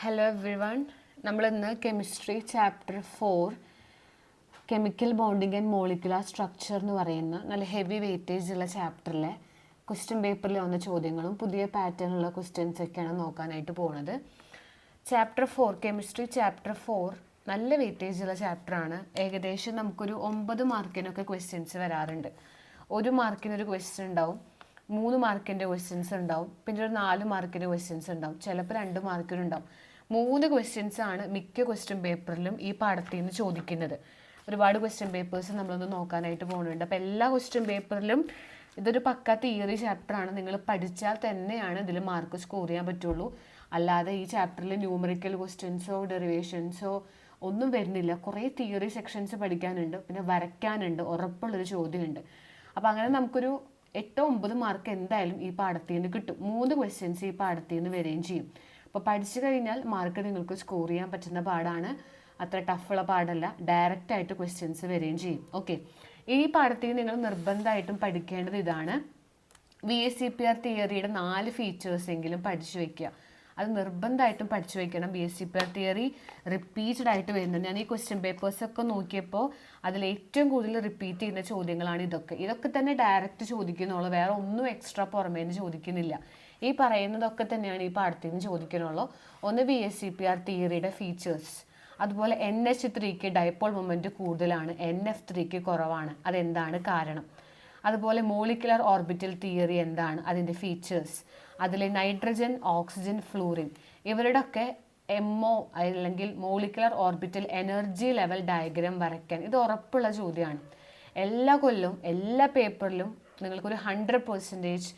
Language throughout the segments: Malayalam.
ഹലോ എവ്രി വൺ നമ്മളിന്ന് chemistry chapter four chemical bonding and molecular structure എന്ന് പറയുന്ന നല്ല ഹെവി വെയിറ്റേജ് ഉള്ള ചാപ്റ്ററിലെ ക്വസ്റ്റ്യൻ പേപ്പറിൽ വന്ന ചോദ്യങ്ങളും പുതിയ പാറ്റേണുള്ള ക്വസ്റ്റ്യൻസ് ഒക്കെയാണ് നോക്കാനായിട്ട് പോകുന്നത് chapter four chemistry chapter four നല്ല വെയിറ്റേജ് ഉള്ള ചാപ്റ്ററാണ് ഏകദേശം നമുക്കൊരു ഒമ്പത് മാർക്കിനൊക്കെ ക്വസ്റ്റ്യൻസ് വരാറുണ്ട്. ഒരു മാർക്കിനൊരു ക്വസ്റ്റ്യൻ ഉണ്ടാവും മൂന്ന് മാർക്കിന്റെ ക്വസ്റ്റ്യൻസ് ഉണ്ടാവും പിന്നെ ഒരു നാല് മാർക്കിന്റെ ക്വസ്റ്റ്യൻസ് ഉണ്ടാവും. ചിലപ്പോൾ രണ്ട് മാർക്കിനുണ്ടാവും മൂന്ന് ക്വസ്റ്റ്യൻസ് ആണ് മിക്ക ക്വസ്റ്റ്യൻ പേപ്പറിലും ഈ പാഠത്തിൽ നിന്ന് ചോദിക്കുന്നത്. ഒരുപാട് ക്വസ്റ്റ്യൻ പേപ്പേഴ്സ് നമ്മളൊന്ന് നോക്കാനായിട്ട് പോകുന്നുണ്ട് അപ്പോൾ എല്ലാ ക്വസ്റ്റ്യൻ പേപ്പറിലും ഇതൊരു പക്ക തിയറി ചാപ്റ്ററാണ് നിങ്ങൾ പഠിച്ചാൽ തന്നെയാണ് ഇതിൽ മാർക്ക് സ്കോർ ചെയ്യാൻ പറ്റുള്ളൂ. അല്ലാതെ ഈ ചാപ്റ്ററിൽ ന്യൂമറിക്കൽ ക്വസ്റ്റ്യൻസോ ഡെറിവേഷൻസോ ഒന്നും വരുന്നില്ല. കുറേ തിയറി സെക്ഷൻസ് പഠിക്കാനുണ്ട്. പിന്നെ വരയ്ക്കാനുണ്ട്. ഉറപ്പുള്ളൊരു ചോദ്യമുണ്ട്. അപ്പോൾ അങ്ങനെ നമുക്കൊരു എട്ടോ ഒമ്പത് മാർക്ക് എന്തായാലും ഈ പാഠത്തിൽ നിന്ന് കിട്ടും. മൂന്ന് ക്വസ്റ്റ്യൻസ് ഈ പാഠത്തിൽ നിന്ന് വരികയും ചെയ്യും. അപ്പോൾ പഠിച്ചു കഴിഞ്ഞാൽ മാർക്ക് നിങ്ങൾക്ക് സ്കോർ ചെയ്യാൻ പറ്റുന്ന പാടാണ്. അത്ര ടഫുള്ള പാടല്ല. ഡയറക്റ്റ് ആയിട്ട് ക്വസ്റ്റ്യൻസ് വരികയും ചെയ്യും. ഓക്കെ ഈ പാഠത്തിൽ നിങ്ങൾ നിർബന്ധമായിട്ടും പഠിക്കേണ്ടത് ഇതാണ്. V S C P R തിയറിയുടെ നാല് ഫീച്ചേഴ്സ് എങ്കിലും പഠിച്ചു വയ്ക്കുക അത് നിർബന്ധമായിട്ടും പഠിച്ചു വയ്ക്കണം B S C P R theory repeated ആയിട്ട് വരുന്നുണ്ട് ഞാൻ ഈ ക്വസ്റ്റ്യൻ പേപ്പേഴ്സൊക്കെ നോക്കിയപ്പോൾ അതിൽ ഏറ്റവും കൂടുതൽ റിപ്പീറ്റ് ചെയ്യുന്ന ചോദ്യങ്ങളാണ് ഇതൊക്കെ. ഇതൊക്കെ തന്നെ ഡയറക്റ്റ് ചോദിക്കുന്നുള്ളൂ. വേറെ ഒന്നും എക്സ്ട്രാ പുറമേ നിന്ന് ചോദിക്കുന്നില്ല. ഈ പറയുന്നതൊക്കെ തന്നെയാണ് ഈ പാഠത്തിൽ നിന്ന് ചോദിക്കണുള്ളൂ ഒന്ന് B S C P R തിയറിയുടെ features അതുപോലെ എൻ എച്ച് ത്രീക്ക് ഡൈപ്പോൾ മൊമെന്റ് കൂടുതലാണ്. എൻ എഫ് ത്രീക്ക് കുറവാണ്. അതെന്താണ് കാരണം? അതുപോലെ മോളിക്കുലർ ഓർബിറ്റൽ തിയറി എന്താണ്? അതിന്റെ ഫീച്ചേഴ്സ് അതിൽ നൈട്രജൻ ഓക്സിജൻ ഫ്ലൂറിൻ ഇവരുടെയൊക്കെ എം ഒ അല്ലെങ്കിൽ molecular orbital energy level diagram വരയ്ക്കാൻ ഇത് ഉറപ്പുള്ള ചോദ്യമാണ്. എല്ലാ കൊല്ലവും എല്ലാ പേപ്പറിലും നിങ്ങൾക്കൊരു ഹൺഡ്രഡ് പെർസെന്റേജ്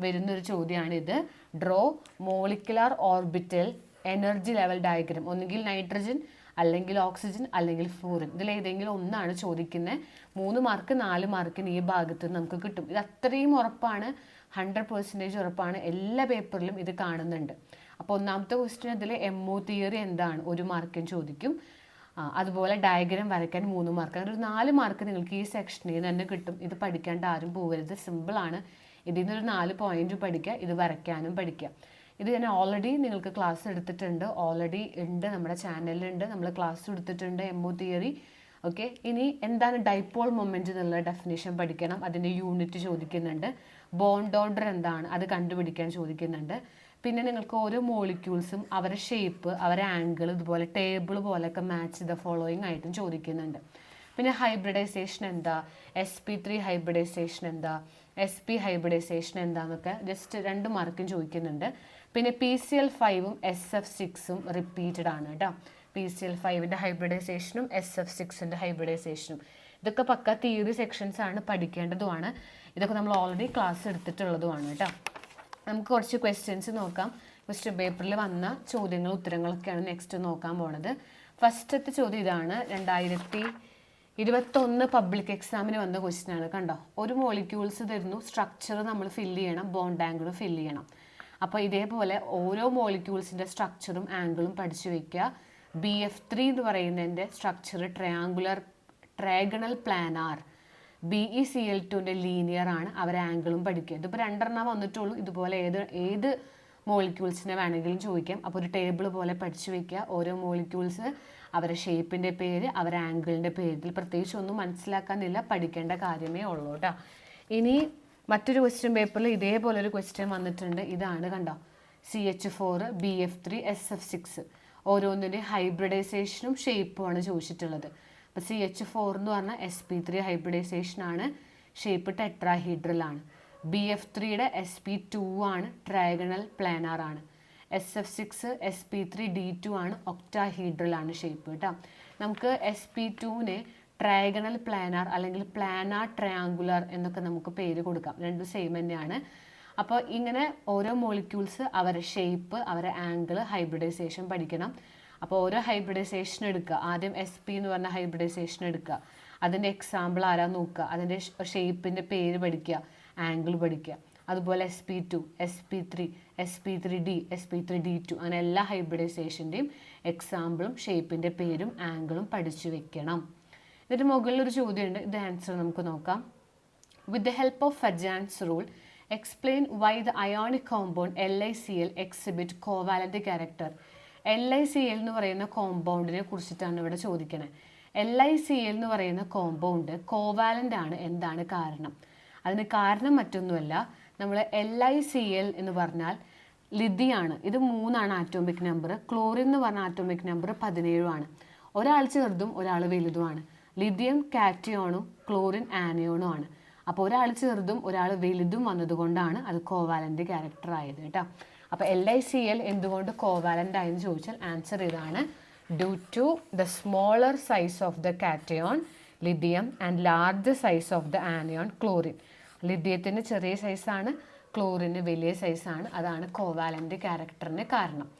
വരുന്നൊരു ചോദ്യമാണ് ഇത് draw molecular orbital energy level diagram ഒന്നുകിൽ നൈട്രജൻ അല്ലെങ്കിൽ ഓക്സിജൻ അല്ലെങ്കിൽ ഫ്ലൂറിൻ ഇതിൽ ഏതെങ്കിലും ഒന്നാണ് ചോദിക്കുന്നത് മൂന്ന് മാർക്ക് നാല് മാർക്കിന് ഈ ഭാഗത്ത് നമുക്ക് കിട്ടും. ഇത് അത്രയും ഉറപ്പാണ്. ഹൺഡ്രഡ് പെർസെന്റേജ് ഉറപ്പാണ്. എല്ലാ പേപ്പറിലും ഇത് കാണുന്നുണ്ട്. അപ്പോൾ ഒന്നാമത്തെ ക്വസ്റ്റ്യൻ ഇതിൽ എം ഒ തിയറി എന്താണ്? ഒരു മാർക്കിന് ചോദിക്കും. അതുപോലെ ഡയഗ്രാം വരയ്ക്കാൻ മൂന്ന് മാർക്ക് അങ്ങനെ ഒരു നാല് മാർക്ക് നിങ്ങൾക്ക് ഈ സെക്ഷനിൽ നിന്ന് തന്നെ കിട്ടും. ഇത് പഠിക്കാണ്ട് ആരും പോകരുത് സിമ്പിളാണ് ഇതിൽ നിന്നൊരു നാല് പോയിന്റ് പഠിക്കുക ഇത് വരയ്ക്കാനും പഠിക്കുക ഇത് ഞാൻ ഓൾറെഡി നിങ്ങൾക്ക് ക്ലാസ് എടുത്തിട്ടുണ്ട്. ഓൾറെഡി ഉണ്ട് നമ്മുടെ ചാനലിലുണ്ട് നമ്മൾ ക്ലാസ് എടുത്തിട്ടുണ്ട് എം ഒ തിയറി ഓക്കെ ഇനി എന്താണ് ഡൈപോൾ മൊമെന്റ് എന്നുള്ള ഡെഫിനേഷൻ പഠിക്കണം. അതിന്റെ യൂണിറ്റ് ചോദിക്കുന്നുണ്ട്. ബോണ്ട് ഓർഡർ എന്താണ്? അത് കണ്ടുപിടിക്കാൻ ചോദിക്കുന്നുണ്ട്. പിന്നെ നിങ്ങൾക്ക് ഓരോ മോളിക്യൂൾസും അവരുടെ ഷേപ്പ് അവരുടെ ആംഗിൾ ഇതുപോലെ ടേബിൾ പോലെയൊക്കെ മാച്ച് ദ ഫോളോയിങ് ആയിട്ടും ചോദിക്കുന്നുണ്ട്. പിന്നെ ഹൈബ്രിഡൈസേഷൻ എന്താ? എസ് പി ത്രീ ഹൈബ്രിഡൈസേഷൻ എന്താ? എസ് പി ഹൈബ്രിഡൈസേഷൻ എന്താന്നൊക്കെ ജസ്റ്റ് രണ്ട് മാർക്കും ചോദിക്കുന്നുണ്ട്. പിന്നെ പി സി എൽ ഫൈവും എസ് എഫ് സിക്സും റിപ്പീറ്റഡ് ആണ് കേട്ടോ. പി സി എൽ ഫൈവിന്റെ ഹൈബ്രിഡൈസേഷനും എസ് എഫ് സിക്സിന്റെ ഹൈബ്രിഡൈസേഷനും ഇതൊക്കെ പക്ക തിയറി സെക്ഷൻസ് ആണ് പഠിക്കേണ്ടതുമാണ്. ഇതൊക്കെ നമ്മൾ ഓൾറെഡി ക്ലാസ് എടുത്തിട്ടുള്ളതുമാണ് കേട്ടോ. നമുക്ക് കുറച്ച് ക്വസ്റ്റ്യൻസ് നോക്കാം. ക്വസ്റ്റ്യൻ പേപ്പറിൽ വന്ന ചോദ്യങ്ങളും ഉത്തരങ്ങളൊക്കെയാണ് നെക്സ്റ്റ് നോക്കാൻ പോണത്. ഫസ്റ്റത്തെ ചോദ്യം ഇതാണ്. രണ്ടായിരത്തി ഇരുപത്തൊന്ന് പബ്ലിക് എക്സാമിന് വന്ന ക്വസ്റ്റ്യൻ ആണ് കണ്ടോ? ഒരു മോളിക്യൂൾസ് തരുന്നു സ്ട്രക്ചർ നമ്മൾ ഫില്ല് ചെയ്യണം ബോണ്ട് ആംഗിൾ ഫില്ല് ചെയ്യണം. അപ്പോൾ ഇതേപോലെ ഓരോ മോളിക്യൂൾസിന്റെ സ്ട്രക്ചറും ആംഗിളും പഠിച്ചു വെക്കുക. ബി എഫ് ത്രീ എന്ന് പറയുന്നതിന്റെ structure triangular trigonal planar B E C L ടുവിന്റെ ലീനിയർ ആണ് അവർ ആംഗിളും പഠിക്കുക. ഇതിപ്പോൾ രണ്ടെണ്ണം വന്നിട്ടുള്ളൂ. ഇതുപോലെ ഏത് ഏത് മോളിക്യൂൾസിനെ വേണമെങ്കിലും ചോദിക്കാം. അപ്പോൾ ഒരു ടേബിൾ പോലെ പഠിച്ചു വയ്ക്കുക ഓരോ മോളിക്യൂൾസ് അവരുടെ ഷേപ്പിന്റെ പേര് അവരുടെ ആംഗിളിന്റെ പേര് ഇതിൽ പ്രത്യേകിച്ച് ഒന്നും മനസ്സിലാക്കാനില്ല. പഠിക്കേണ്ട കാര്യമേ ഉള്ളൂ കേട്ടോ. ഇനി മറ്റൊരു ക്വസ്റ്റ്യൻ പേപ്പറിൽ ഇതേപോലെ ഒരു ക്വസ്റ്റ്യൻ വന്നിട്ടുണ്ട്. ഇതാണ് കണ്ടോ? C H four B F three S F six ഓരോന്നിന്റെ ഹൈബ്രിഡൈസേഷനും ഷേപ്പുമാണ് ചോദിച്ചിട്ടുള്ളത്. അപ്പോൾ സി എച്ച് ഫോർ എന്ന് പറഞ്ഞാൽ എസ് പി ത്രീ ഹൈബ്രിഡൈസേഷനാണ് ഷേപ്പ് ടെട്രാഹീഡ്രൽ ആണ്. ബി എഫ് ത്രീയുടെ എസ് പി ടു ആണ് ട്രയഗണൽ പ്ലാനാർ ആണ് S F six S P three D two ആണ് ഒക്ടാഹീഡ്രൽ ആണ് ഷേപ്പ് കേട്ടോ. നമുക്ക് എസ് പി ടുവിനെ ട്രയഗണൽ പ്ലാനാർ അല്ലെങ്കിൽ പ്ലാനാർ ട്രയാങ്കുലർ എന്നൊക്കെ നമുക്ക് പേര് കൊടുക്കാം. രണ്ടും സെയിം തന്നെയാണ്. അപ്പോൾ ഇങ്ങനെ ഓരോ മോളിക്യൂൾസ് അവരെ ഷേപ്പ് അവരെ ആംഗിൾ ഹൈബ്രിഡൈസേഷൻ പഠിക്കണം. അപ്പോൾ ഓരോ ഹൈബ്രിഡൈസേഷൻ എടുക്കുക. ആദ്യം എസ് പി എന്ന് പറഞ്ഞ ഹൈബ്രിഡൈസേഷൻ എടുക്കുക. അതിന്റെ എക്സാമ്പിൾ ആരാ നോക്കുക. അതിന്റെ ഷേപ്പിന്റെ പേര് പഠിക്കുക. ആംഗിൾ പഠിക്കുക. അതുപോലെ S P two S P three S P three D S P three D two അങ്ങനെ എല്ലാ ഹൈബ്രിഡൈസേഷന്റെയും എക്സാമ്പിളും ഷേപ്പിന്റെ പേരും ആംഗിളും പഠിച്ചു വെക്കണം. ഇതിന് മുകളിൽ ഒരു ചോദ്യമുണ്ട്. ഇത് ആൻസർ നമുക്ക് നോക്കാം. With the help of Fajans rule explain why the ionic compound L I C L exhibit covalent character L I C L എന്ന് പറയുന്ന കോമ്പൗണ്ടിനെ കുറിച്ചിട്ടാണ് ഇവിടെ ചോദിക്കുന്നത് എൽ ഐ സി എൽ എന്ന് പറയുന്ന കോമ്പൗണ്ട് കോവാലന്റ് ആണ്. എന്താണ് കാരണം? അതിന് കാരണം മറ്റൊന്നുമല്ല. നമ്മൾ എൽ ഐ സി എൽ എന്ന് പറഞ്ഞാൽ ലിതിയാണ് ഇത് മൂന്നാണ് ആറ്റോമിക് നമ്പർ ക്ലോറിൻ എന്ന് പറഞ്ഞ ആറ്റോമിക് നമ്പർ പതിനേഴുമാണ് ഒരാൾ ചെറുതും ഒരാൾ വലുതുമാണ്. ലിഥിയം കാറ്റിയോണും ക്ലോറിൻ ആനിയോണും ആണ്. അപ്പോൾ ഒരാൾ ചെറുതും ഒരാൾ വലുതും വന്നതുകൊണ്ടാണ് അത് കോവാലന്റ് ക്യാരക്ടർ ആയത് കേട്ടോ. അപ്പോൾ എൽ ഐ സി എൽ എന്തുകൊണ്ട് കോവാലന്റ് ആയെന്ന് ചോദിച്ചാൽ ആൻസർ ഇതാണ്. Due to the smaller size of the cation lithium and large size of the anion chlorine ലിഥിയത്തിന് ചെറിയ സൈസാണ് ക്ലോറിന് വലിയ സൈസാണ് അതാണ് കോവാലന്റ് ക്യാരക്ടറിന് കാരണം.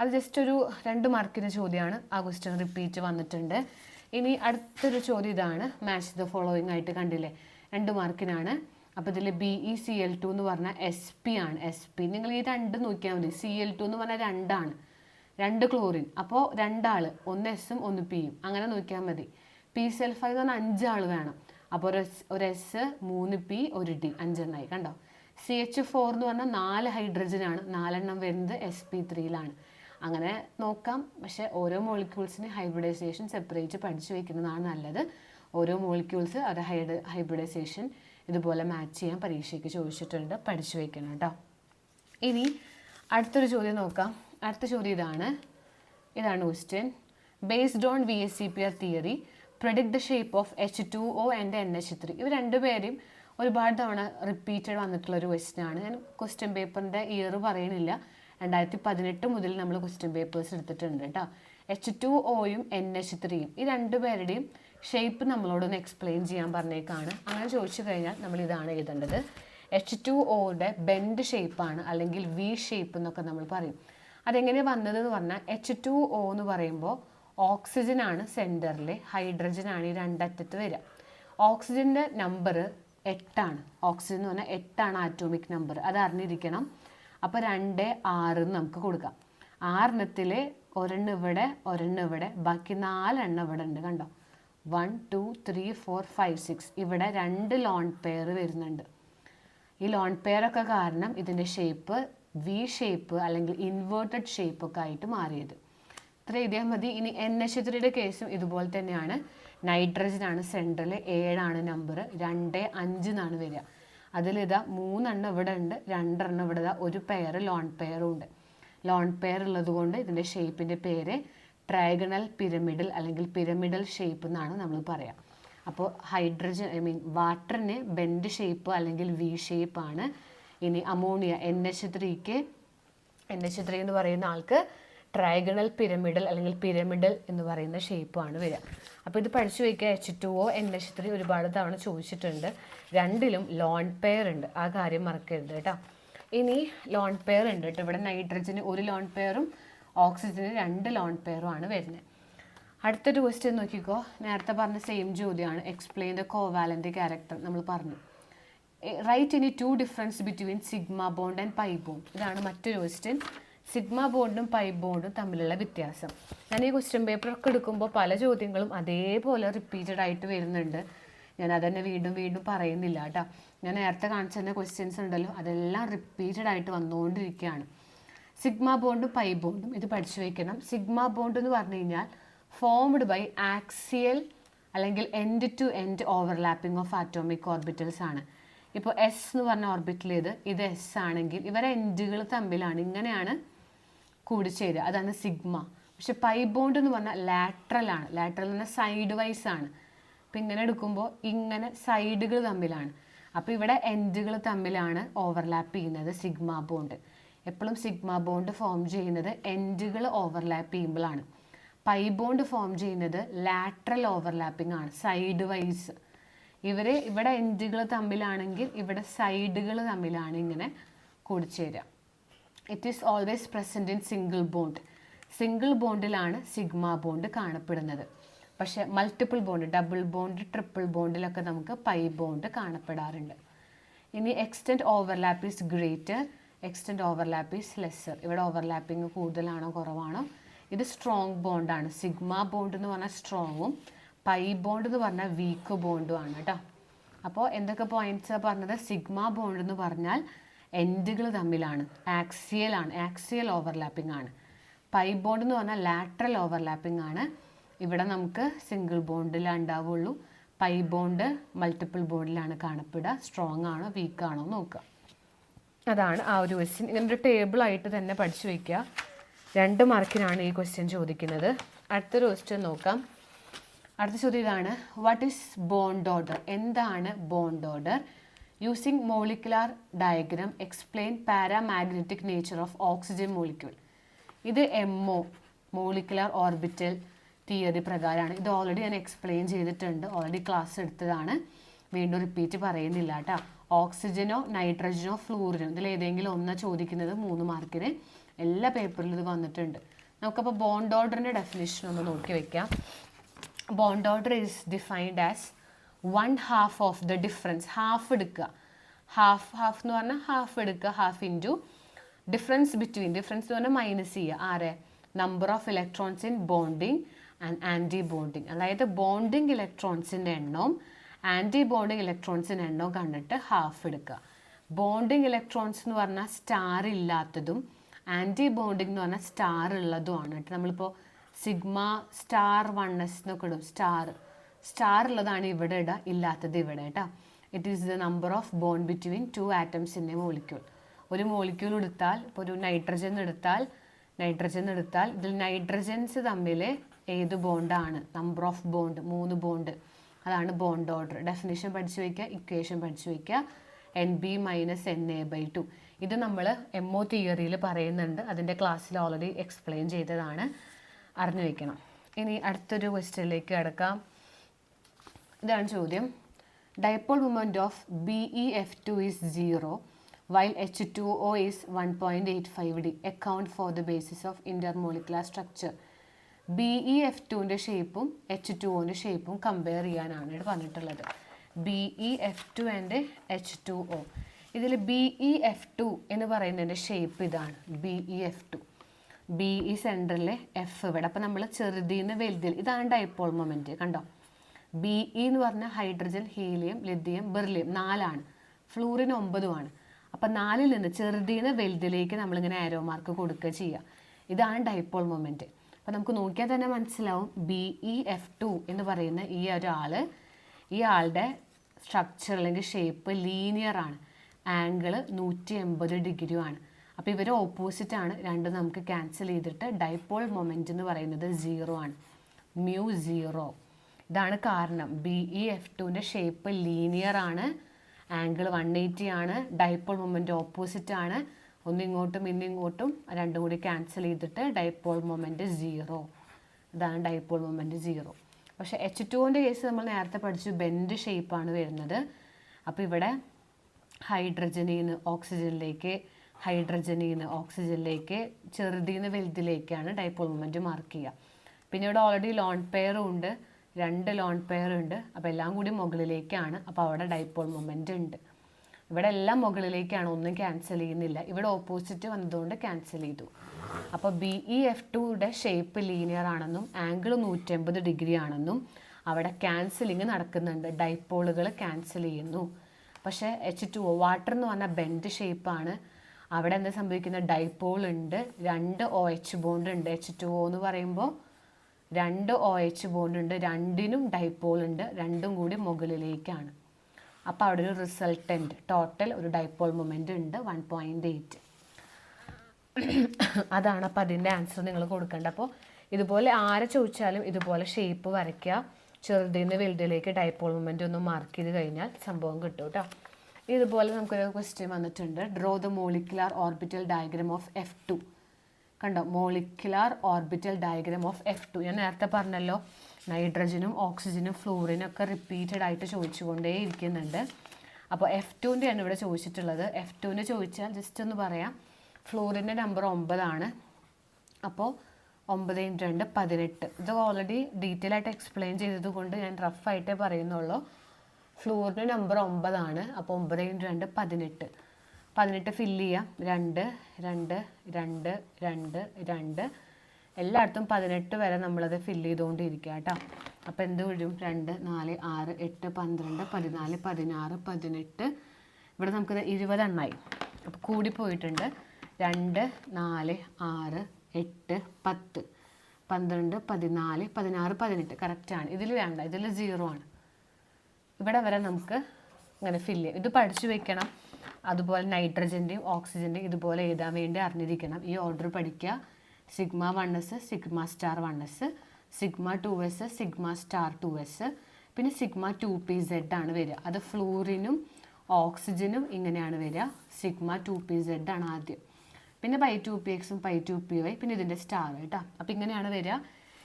അത് ജസ്റ്റ് ഒരു രണ്ട് മാർക്കിന്റെ ചോദ്യമാണ്. ആ ക്വസ്റ്റ്യൻ റിപ്പീറ്റ് വന്നിട്ടുണ്ട്. ഇനി അടുത്തൊരു ചോദ്യം ഇതാണ്. മാച്ച് ദ ഫോളോയിങ് ആയിട്ട് കണ്ടില്ലേ? രണ്ട് മാർക്കിനാണ് അപ്പോൾ ഇതിൽ B E C L two എന്ന് പറഞ്ഞാൽ എസ് പി ആണ്. എസ് പി നിങ്ങൾ ഈ രണ്ട് നോക്കിയാൽ മതി. സി എൽ ടു എന്ന് പറഞ്ഞാൽ രണ്ടാണ്. രണ്ട് ക്ലോറിൻ. അപ്പോൾ രണ്ടാൾ ഒന്ന് എസും ഒന്ന് പിയും അങ്ങനെ നോക്കിയാൽ മതി. പി സെൽഫ് എന്ന് പറഞ്ഞാൽ അഞ്ചാൾ വേണം. അപ്പോൾ ഒരു എസ് ഒരു എസ് മൂന്ന് പി ഒരു ഡി അഞ്ചെണ്ണമായി കണ്ടോ? സി എച്ച് ഫോർ എന്ന് പറഞ്ഞാൽ നാല് ഹൈഡ്രജനാണ് നാലെണ്ണം വരുന്നത് എസ് പി ത്രീയിലാണ് അങ്ങനെ നോക്കാം. പക്ഷേ ഓരോ മോളിക്യൂൾസിന് ഹൈബ്രിഡൈസേഷൻ സെപ്പറേറ്റ് പഠിച്ചു വെക്കുന്നതാണ് നല്ലത്. ഓരോ മോളിക്യൂൾസ് അവരുടെ ഹൈഡ് ഹൈബ്രിഡൈസേഷൻ ഇതുപോലെ മാച്ച് ചെയ്യാൻ പരീക്ഷയ്ക്ക് ചോദിച്ചിട്ടുണ്ട്. പഠിച്ചു വയ്ക്കണം കേട്ടോ. ഇനി അടുത്തൊരു ചോദ്യം നോക്കാം. അടുത്ത ചോദ്യം ഇതാണ്. ഇതാണ് question based on V S C P R theory predict the shape of H two O and N H three ഇവർ രണ്ടുപേരെയും ഒരുപാട് തവണ റിപ്പീറ്റഡ് വന്നിട്ടുള്ള ഒരു ക്വസ്റ്റ്യൻ ആണ്. ഞാൻ ക്വസ്റ്റ്യൻ പേപ്പറിന്റെ ഇയർ പറയണില്ല. രണ്ടായിരത്തി പതിനെട്ട് മുതൽ നമ്മൾ ക്വസ്റ്റ്യൻ പേപ്പേഴ്സ് എടുത്തിട്ടുണ്ട് കേട്ടോ എച്ച് ടു ഒയും എൻ എച്ച് ത്രീയും ഈ രണ്ടുപേരുടെയും ഷേപ്പ് നമ്മളോടൊന്ന് എക്സ്പ്ലെയിൻ ചെയ്യാൻ പറഞ്ഞേക്കാണ്. അങ്ങനെ ചോദിച്ചു കഴിഞ്ഞാൽ നമ്മൾ ഇതാണ് എഴുതേണ്ടത്. എച്ച് ടു ഒയുടെ ബെൻഡ് ഷേപ്പാണ് അല്ലെങ്കിൽ വി ഷേപ്പ് എന്നൊക്കെ നമ്മൾ പറയും. അതെങ്ങനെ വന്നത് എന്ന് പറഞ്ഞാൽ എച്ച് ടു ഒ എന്ന് പറയുമ്പോൾ ഓക്സിജൻ ആണ് സെന്ററിൽ ഹൈഡ്രജൻ ആണ് ഈ രണ്ടറ്റത്ത് വരിക. ഓക്സിജന്റെ നമ്പർ എട്ടാണ്. ഓക്സിജൻ എന്ന് പറഞ്ഞാൽ എട്ടാണ് ആറ്റോമിക് നമ്പർ. അത് അറിഞ്ഞിരിക്കണം. അപ്പോൾ രണ്ട് ആറ് നമുക്ക് കൊടുക്കാം. ആറെണ്ണത്തിൽ ഒരെണ്ണം ഇവിടെ ഒരെണ്ണം ഇവിടെ. ബാക്കി നാലെണ്ണം ഇവിടെ ഉണ്ട് കണ്ടോ? One two three four five six ഇവിടെ രണ്ട് ലോൺ പെയർ വരുന്നുണ്ട്. ഈ ലോൺ പെയറൊക്കെ കാരണം ഇതിന്റെ ഷേപ്പ് വി ഷേപ്പ് അല്ലെങ്കിൽ ഇൻവേർട്ടഡ് ഷേപ്പൊക്കെ ആയിട്ട് മാറിയത്. ഇത്ര എഴുതിയാൽ മതി. ഇനി എൻ എച്ച് ത്രീയുടെ കേസും ഇതുപോലെ തന്നെയാണ്. നൈട്രജൻ ആണ് സെൻട്രൽ ഏഴാണ് നമ്പർ രണ്ട് അഞ്ച് എന്നാണ് വരിക. അതിലിതാ മൂന്നെണ്ണം ഇവിടെ ഉണ്ട് രണ്ടെണ്ണം ഇവിടെ ഇതാ ഒരു പെയർ ലോൺ പെയറും ഉണ്ട്. ലോൺ പെയർ ഉള്ളത് കൊണ്ട് ഇതിന്റെ ഷേപ്പിന്റെ പേര് ട്രൈഗണൽ പിരമിഡൽ അല്ലെങ്കിൽ പിരമിഡൽ ഷേപ്പ് എന്നാണ് നമ്മൾ പറയാം. അപ്പോൾ ഹൈഡ്രജൻ ഐ മീൻ വാട്ടറിന് ബെൻഡ് ഷേപ്പ് അല്ലെങ്കിൽ വി ഷേപ്പ് ആണ്. ഇനി അമോണിയ എൻ എച്ച് ത്രീക്ക് എൻ എച്ച് ത്രീ എന്ന് പറയുന്ന ആൾക്ക് ട്രൈഗണൽ പിരമിഡൽ അല്ലെങ്കിൽ പിരമിഡൽ എന്ന് പറയുന്ന ഷേപ്പാണ് വരിക. അപ്പോൾ ഇത് പഠിച്ചു വയ്ക്കുക H two O N H three ഒരുപാട് തവണ ചോദിച്ചിട്ടുണ്ട്. രണ്ടിലും ലോൺ പെയർ ഉണ്ട്. ആ കാര്യം മറക്കരുത് കേട്ടോ. ഇനി ലോൺ പെയർ ഉണ്ട് കേട്ടോ. ഇവിടെ നൈട്രജന് ഒരു ലോൺ പെയറും ഓക്സിജന് രണ്ട് ലോൺ പെയറും ആണ് വരുന്നത്. അടുത്തൊരു ക്വസ്റ്റ്യൻ നോക്കിക്കോ. നേരത്തെ പറഞ്ഞ സെയിം ചോദ്യമാണ്. എക്സ്പ്ലെയിൻ ദ കോവാലന്റ് ക്യാരക്ടർ നമ്മൾ പറഞ്ഞു. റൈറ്റ് ഇനി to difference between sigma bond and pi bond ഇതാണ് മറ്റൊരു ക്വസ്റ്റ്യൻ സിഗ്മ ബോണ്ടും പൈ ബോണ്ടും തമ്മിലുള്ള വ്യത്യാസം. ഞാൻ ഈ ക്വസ്റ്റ്യൻ പേപ്പറൊക്കെ എടുക്കുമ്പോൾ പല ചോദ്യങ്ങളും അതേപോലെ റിപ്പീറ്റഡ് ആയിട്ട് വരുന്നുണ്ട്. ഞാൻ അതന്നെ വീണ്ടും വീണ്ടും പറയുന്നില്ല കേട്ടോ. ഞാൻ നേരത്തെ കാണിച്ച തന്നെ ക്വസ്റ്റ്യൻസ് ഉണ്ടല്ലോ അതെല്ലാം റിപ്പീറ്റഡ് ആയിട്ട് വന്നുകൊണ്ടിരിക്കുകയാണ് സിഗ്മ ബോണ്ടും പൈ ബോണ്ടും ഇത് പഠിച്ചു വയ്ക്കണം സിഗ്മ ബോണ്ട് എന്ന് പറഞ്ഞു കഴിഞ്ഞാൽ ഫോംഡ് ബൈ ആക്സിയൽ അല്ലെങ്കിൽ end to end overlapping of atomic orbitals ആണ്. ഇപ്പോൾ എസ് എന്ന് പറഞ്ഞ ഓർബിറ്റൽ ഇത് ഇത് എസ് ആണെങ്കിൽ ഇവരെ എൻഡുകൾ തമ്മിലാണ്. ഇങ്ങനെയാണ് കൂടിച്ചേരുക. അതാണ് സിഗ്മ. പക്ഷെ പൈ ബോണ്ട് എന്ന് പറഞ്ഞാൽ ലാറ്ററൽ ആണ്. ലാറ്ററൽ എന്ന് പറഞ്ഞാൽ സൈഡ് വൈസ് ആണ്. അപ്പം ഇങ്ങനെ എടുക്കുമ്പോൾ ഇങ്ങനെ സൈഡുകൾ തമ്മിലാണ്. അപ്പോൾ ഇവിടെ എൻഡുകൾ തമ്മിലാണ് ഓവർലാപ്പ് ചെയ്യുന്നത് സിഗ്മ ബോണ്ട് എപ്പോഴും സിഗ്മ ബോണ്ട് ഫോം ചെയ്യുന്നത് എൻഡുകൾ ഓവർലാപ്പ് ചെയ്യുമ്പോഴാണ്. പൈ ബോണ്ട് ഫോം ചെയ്യുന്നത് ലാറ്ററൽ ഓവർലാപ്പിംഗ് ആണ്. സൈഡ് വൈസ് ഇവർ ഇവിടെ എൻഡുകൾ തമ്മിലാണെങ്കിൽ ഇവിടെ സൈഡുകൾ തമ്മിലാണ് ഇങ്ങനെ കൂടിച്ചേരുക. It is always present in single bond single ബോണ്ടിലാണ് sigma bond കാണപ്പെടുന്നത്. പക്ഷേ multiple bond double bond triple ബോണ്ടിലൊക്കെ നമുക്ക് പൈ ബോണ്ട് കാണപ്പെടാറുണ്ട്. ഇനി extent overlap is greater extent overlap is lesser ഇവിടെ ഓവർലാപ്പിംഗ് കൂടുതലാണോ കുറവാണോ? ഇത് സ്ട്രോങ് ബോണ്ടാണ് സിഗ്മ ബോണ്ട് എന്ന് പറഞ്ഞാൽ സ്ട്രോങ്ങും പൈ ബോണ്ട് എന്ന് പറഞ്ഞാൽ വീക്ക് ബോണ്ടുമാണ് കേട്ടോ അപ്പോൾ എന്തൊക്കെ പോയിന്റ്സ് പറഞ്ഞത്? സിഗ്മ ബോണ്ട് എന്ന് പറഞ്ഞാൽ എൻഡുകൾ തമ്മിലാണ് ആക്സിയൽ ആണ് ആക്സിയൽ ഓവർലാപ്പിംഗ് ആണ്. പൈ ബോണ്ട് എന്ന് പറഞ്ഞാൽ ലാറ്ററൽ ഓവർലാപ്പിംഗ് ആണ്. ഇവിടെ നമുക്ക് സിംഗിൾ ബോണ്ടിലേ ഉണ്ടാവുള്ളൂ. പൈ ബോണ്ട് മൾട്ടിപ്പിൾ ബോണ്ടിലാണ് കാണപ്പെടുക. സ്ട്രോങ് ആണോ വീക്ക് ആണോ നോക്കുക. അതാണ് ആ ഒരു ക്വസ്റ്റ്യൻ ഇങ്ങനൊരു ഒരു ടേബിൾ ആയിട്ട് തന്നെ പഠിച്ചു വയ്ക്കുക രണ്ട് മാർക്കിനാണ് ഈ ക്വസ്റ്റ്യൻ ചോദിക്കുന്നത്. അടുത്തൊരു ക്വസ്റ്റ്യൻ നോക്കാം. അടുത്ത ചോദ്യം ഇതാണ്. വാട്ട് ഈസ് ബോണ്ട് ഓർഡർ എന്താണ് bond order using molecular diagram explain paramagnetic nature of oxygen molecule ഇത് M O molecular orbital theory പ്രകാരമാണ്. ഇത് ഓൾറെഡി ഞാൻ എക്സ്പ്ലെയിൻ ചെയ്തിട്ടുണ്ട്. ഓൾറെഡി ക്ലാസ് എടുത്തതാണ്. വീണ്ടും റിപ്പീറ്റ് പറയുന്നില്ല കേട്ടോ ഓക്സിജനോ നൈട്രജനോ ഫ്ലൂറിനോ ഇതിൽ ഏതെങ്കിലും ഒന്നാ ചോദിക്കുന്നത് മൂന്ന് മാർക്കിന് എല്ലാ പേപ്പറിലും ഇത് വന്നിട്ടുണ്ട്. നമുക്കപ്പോൾ ബോണ്ട് ഓർഡറിന്റെ ഡെഫിനേഷൻ ഒന്ന് നോക്കി വെക്കാം. Bond order is defined as one half of the difference half എടുക്കുക. ഹാഫ് ഹാഫ് എന്ന് പറഞ്ഞാൽ ഹാഫ് എടുക്കുക half into difference between difference എന്ന് പറഞ്ഞാൽ മൈനസ് ചെയ്യുക. ആരെ? Number of electrons in bonding and antibonding അതായത് ബോണ്ടിങ് ഇലക്ട്രോൺസിന്റെ എണ്ണവും ആന്റി ബോണ്ടിങ് ഇലക്ട്രോൺസിന്റെ എണ്ണവും കണ്ടിട്ട് ഹാഫ് എടുക്കുക. ബോണ്ടിങ് ഇലക്ട്രോൺസ് എന്ന് പറഞ്ഞാൽ സ്റ്റാർ ഇല്ലാത്തതും ആന്റി ബോണ്ടിങ് എന്ന് പറഞ്ഞാൽ സ്റ്റാർ ഉള്ളതുമാണ്. കേട്ടോ നമ്മളിപ്പോൾ സിഗ്മ സ്റ്റാർ വൺ എസ് എന്നൊക്കെ ഇടും. സ്റ്റാർ സ്റ്റാർ ഉള്ളതാണ് ഇവിടെ ഇടുക ഇല്ലാത്തത് ഇവിടെ കേട്ടോ it is the number of bond between two atoms in a molecule ഒരു മോളിക്യൂൾ എടുത്താൽ ഇപ്പോൾ ഒരു നൈട്രജൻ എടുത്താൽ നൈട്രജൻ എടുത്താൽ ഇതിൽ നൈട്രജൻസ് തമ്മിൽ ഏത് ബോണ്ടാണ് നമ്പർ ഓഫ് ബോണ്ട് മൂന്ന് ബോണ്ട് അതാണ് ബോണ്ട് ഓർഡർ ഡെഫിനേഷൻ പഠിച്ചു വയ്ക്കുക ഇക്വേഷൻ പഠിച്ചു വയ്ക്കുക N B minus N A by two ഇത് നമ്മൾ എം ഒ തിയറിയിൽ പറയുന്നുണ്ട് അതിന്റെ ക്ലാസ്സിൽ ഓൾറെഡി എക്സ്പ്ലെയിൻ ചെയ്തതാണ്. അറിഞ്ഞു വയ്ക്കണം ഇനി അടുത്തൊരു ക്വസ്റ്റ്യനിലേക്ക് കിടക്കാം. ഇതാണ് ചോദ്യം. Dipole moment of B E F two is zero while H two O is one point eight five D account for the basis of intermolecular structure B E F ടുവിന്റെ ഷേപ്പും എച്ച് ടു ഒന്റെ ഷേപ്പും കമ്പയർ ചെയ്യാനാണ് ഇവിടെ പറഞ്ഞിട്ടുള്ളത്. B E F two and H two O ഇതിൽ ബി ഇ എഫ് ടു എന്ന് പറയുന്നതിന്റെ ഷേപ്പ് ഇതാണ്. B E F two B E സെന്ററിലെ എഫ് ഇവിടെ. അപ്പോൾ നമ്മൾ ചെറുതിന്ന് വലുതിൽ ഇതാണ് ഡൈപ്പോൾ മൊമെന്റ് കണ്ടോ? ബി ഇ എന്ന് പറഞ്ഞാൽ ഹൈഡ്രജൻ ഹീലിയം ലിഥിയം ബെർലിയം നാലാണ്. ഫ്ലൂറിൻ ഒമ്പതുമാണ്. അപ്പം നാലിൽ നിന്ന് ചെറുതീന്ന് വലുതിലേക്ക് നമ്മളിങ്ങനെ ആരോ മാർക്ക് കൊടുക്കുക ചെയ്യുക ഇതാണ് ഡൈപ്പോൾ മൊമെന്റ് അപ്പം നമുക്ക് നോക്കിയാൽ തന്നെ മനസ്സിലാവും. ബി ഇ എഫ് ടു എന്ന് പറയുന്ന ഈ ഒരാൾ ഈ ആളുടെ സ്ട്രക്ചർ അല്ലെങ്കിൽ ഷേപ്പ് ലീനിയർ ആണ്. ആംഗിൾ നൂറ്റി എൺപത് ഡിഗ്രിയുമാണ് അപ്പോൾ ഇവർ ഓപ്പോസിറ്റ് ആണ്. രണ്ടും നമുക്ക് ക്യാൻസൽ ചെയ്തിട്ട് ഡൈപ്പോൾ മൊമെന്റ് എന്ന് പറയുന്നത് സീറോ ആണ്. മ്യൂ സീറോ ഇതാണ് കാരണം. ബി ഇ എഫ് ടുവിന്റെ ഷേപ്പ് ലീനിയർ ആണ്. ആംഗിൾ വൺ എയ്റ്റി ആണ്. ഡൈപ്പോൾ മൊമെന്റ് ഓപ്പോസിറ്റ് ആണ്. ഒന്നിങ്ങോട്ടും ഇന്നിങ്ങോട്ടും രണ്ടും കൂടി ക്യാൻസൽ ചെയ്തിട്ട് ഡൈപ്പോൾ മൊമെന്റ് സീറോ ഇതാണ് ഡൈപ്പോൾ മൊമെന്റ് സീറോ പക്ഷേ എച്ച് ടുവിന്റെ കേസ് നമ്മൾ നേരത്തെ പഠിച്ചു ബെൻഡ് ഷേപ്പാണ് വരുന്നത്. അപ്പോൾ ഇവിടെ ഹൈഡ്രജനിൽ നിന്ന് ഓക്സിജനിലേക്ക് ഹൈഡ്രജനിൽ നിന്ന് ഓക്സിജനിലേക്ക് ചെറുതിൽ നിന്ന് വലുതിലേക്കാണ് ഡൈപ്പോൾ മൊമെന്റ് മാർക്ക് ചെയ്യുക. പിന്നെ ഇവിടെ ഓൾറെഡി ലോൺ പെയറും ഉണ്ട്. രണ്ട് ലോൺ പെയർ ഉണ്ട്. അപ്പോൾ എല്ലാം കൂടി മുകളിലേക്കാണ്. അപ്പോൾ അവിടെ ഡൈപ്പോൾ മൊമെന്റ് ഉണ്ട്. ഇവിടെ എല്ലാം മുകളിലേക്കാണ്. ഒന്നും ക്യാൻസൽ ചെയ്യുന്നില്ല. ഇവിടെ ഓപ്പോസിറ്റ് വന്നതുകൊണ്ട് ക്യാൻസൽ ചെയ്തു. അപ്പോൾ ബി ഇ എഫ് ടുയുടെ ഷേപ്പ് ലീനിയർ ആണെന്നും ആംഗിൾ നൂറ്റമ്പത് ഡിഗ്രി ആണെന്നും അവിടെ ക്യാൻസലിങ് നടക്കുന്നുണ്ട്. ഡൈപ്പോളുകൾ ക്യാൻസൽ ചെയ്യുന്നു. പക്ഷേ എച്ച് ടു ഒ വാട്ടർ എന്ന് പറഞ്ഞാൽ ബെൻഡ് ഷേപ്പാണ് അവിടെ എന്താ സംഭവിക്കുന്നത്? ഡൈപ്പോൾ ഉണ്ട്. രണ്ട് ഒ എച്ച് ബോണ്ട് ഉണ്ട്. എച്ച് ടു ഒ എന്ന് പറയുമ്പോൾ രണ്ട് ഒ എച്ച് ബോണ്ട് ഉണ്ട് രണ്ടിനും ഡൈപോൾ ഉണ്ട് രണ്ടും കൂടി മുകളിലേക്കാണ്. അപ്പോൾ അവിടെ ഒരു റിസൾട്ടന്റ് ടോട്ടൽ ഒരു ഡൈപോൾ മൊമെന്റ് ഉണ്ട് വൺ പോയിന്റ് എയ്റ്റ് അതാണ് അപ്പോൾ അതിന്റെ ആൻസർ നിങ്ങൾ കൊടുക്കേണ്ടത്. അപ്പോൾ ഇതുപോലെ ആരെ ചോദിച്ചാലും ഇതുപോലെ ഷേപ്പ് വരയ്ക്കുക. ചെറുതിൽ നിന്ന് വലുതിലേക്ക് ഡൈപോൾ മൊമെന്റ് ഒന്ന് മാർക്ക് ചെയ്ത് കഴിഞ്ഞാൽ സംഭവം കിട്ടും കേട്ടോ. ഇതുപോലെ നമുക്കൊരു ക്വസ്റ്റ്യൻ വന്നിട്ടുണ്ട്. Draw the molecular orbital diagram of F two കണ്ടോ? Molecular orbital diagram of F two ഞാൻ നേരത്തെ പറഞ്ഞല്ലോ നൈട്രജനും ഓക്സിജനും ഫ്ലൂറിനും ഒക്കെ റിപ്പീറ്റഡ് ആയിട്ട് ചോദിച്ചുകൊണ്ടേ ഇരിക്കുന്നുണ്ട്. അപ്പോൾ എഫ് ടുവിന്റെയാണ് ഇവിടെ ചോദിച്ചിട്ടുള്ളത്. എഫ് ടുവിന്റെ ചോദിച്ചാൽ ജസ്റ്റ് ഒന്ന് പറയാം. ഫ്ലൂറിന്റെ നമ്പർ ഒമ്പതാണ് അപ്പോൾ ഒമ്പത് ഇന്റു രണ്ട് പതിനെട്ട്. ഇത് ഓൾറെഡി ഡീറ്റെയിൽ ആയിട്ട് എക്സ്പ്ലെയിൻ ചെയ്തതുകൊണ്ട് ഞാൻ റഫായിട്ടേ പറയുന്നുള്ളൂ. ഫ്ലൂറിന്റെ നമ്പർ ഒമ്പതാണ് അപ്പോൾ ഒമ്പത് ഇന്റു രണ്ട് പതിനെട്ട്. പതിനെട്ട് ഫില്ല് ചെയ്യാം. രണ്ട് രണ്ട് രണ്ട് രണ്ട് രണ്ട്. എല്ലായിടത്തും പതിനെട്ട് വരെ നമ്മളത് ഫില്ല് ചെയ്തുകൊണ്ടിരിക്കുക കേട്ടോ. അപ്പോൾ എന്ത് വരും? രണ്ട് നാല് ആറ് എട്ട് പന്ത്രണ്ട് പതിനാല് പതിനാറ് പതിനെട്ട്. ഇവിടെ നമുക്ക് ഇരുപതെണ്ണമായി അപ്പോൾ കൂടി പോയിട്ടുണ്ട്. രണ്ട് നാല് ആറ് എട്ട് പത്ത്. പന്ത്രണ്ട് പതിനാല് പതിനാറ് പതിനെട്ട്. കറക്റ്റാണ് ഇതിൽ വേണ്ട. ഇതിൽ സീറോ ആണ്. ഇവിടെ വരെ നമുക്ക് ഇങ്ങനെ ഫില്ല് ചെയ്യാം. ഇത് പഠിച്ചു വെക്കണം. അതുപോലെ നൈട്രജന്റെയും ഓക്സിജന്റെയും ഇതുപോലെ എഴുതാൻ വേണ്ടി അറിഞ്ഞിരിക്കണം. ഈ ഓർഡർ പഠിക്കുക. Sigma one S sigma star one S sigma two S sigma star two S പിന്നെ സിഗ്മ ടു പി സെഡ് ആണ് വരിക. അത് ഫ്ലൂറിനും ഓക്സിജനും ഇങ്ങനെയാണ് വരിക. സിഗ്മ ടു പി സെഡ് ആണ് ആദ്യം. പിന്നെ പൈ ടു പി എക്സും പൈ ടു പി വൈ പിന്നെ ഇതിന്റെ സ്റ്റാർ കേട്ടോ. അപ്പോൾ ഇങ്ങനെയാണ് വരിക.